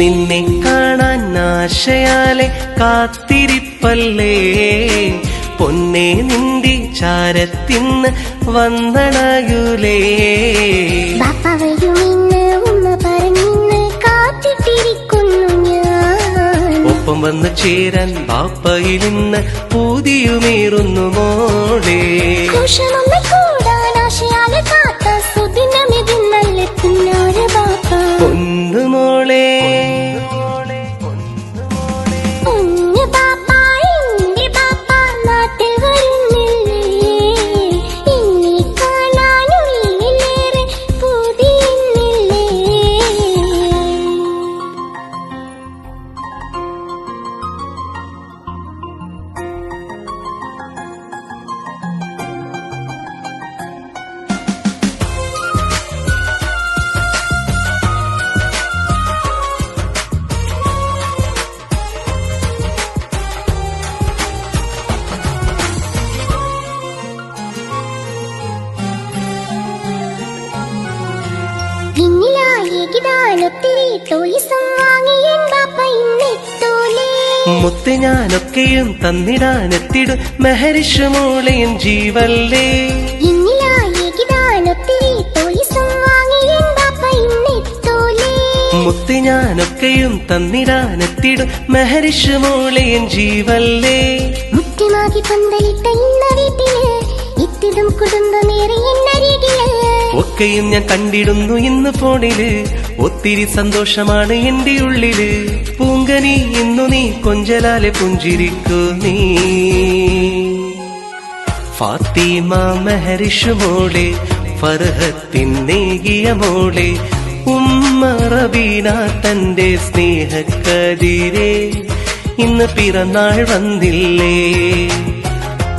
നിന്നെ കാണാൻ ആശയാലെ കാത്തിരിപ്പല്ലേ? പൊന്നെ നിന്റെ ചാരത്തിന്ന് വന്നണയുലേ. ഒപ്പം വന്ന് ചേരാൻ ബാപ്പയിൽ നിന്ന് പൂതിയുമേറുന്നു മോളേ. മുത്ത് ഞാനൊക്കെയും തന്നിടാനെത്തിടും മെഹരിഷ് മോളയും ജീവല്ലേ? മുത്ത് ഞാനൊക്കെയും തന്നിടാനെത്തിടും മെഹരിഷ് മോളെയും ജീവല്ലേ? മുത്തിമാകി പന്തലിട്ട ഇന്ന വീട്ടിൽ ഒക്കെയും ഞാൻ കണ്ടിടുന്നു ഇന്ന് ഫോണിൽ. ഒത്തിരി സന്തോഷമാണ് എന്റെ ഉള്ളിൽ. പൂങ്കനി ഇന്നു നീ കൊഞ്ചലാലെ പുഞ്ചിരിക്കൂ നീ. ഫാത്തിമ മെഹരിഷ് മോളെ ഫർഹത്തിൻ നേകിയ മോളെ. ഉമ്മ റബീന തന്റെ സ്നേഹക്കതിരെ. ഇന്ന് പിറന്നാൾ വന്നില്ലേ.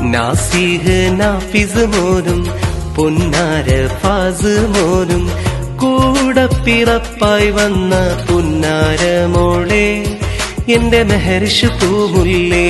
നാസിഹ് നാഫിസ് മോനും പൊന്നാര ഫാസ് മോനും കൂടെ പിറപ്പായി വന്ന പുന്നാര മോളെ എന്റെ മെഹർഷ് പൂമുല്ലേ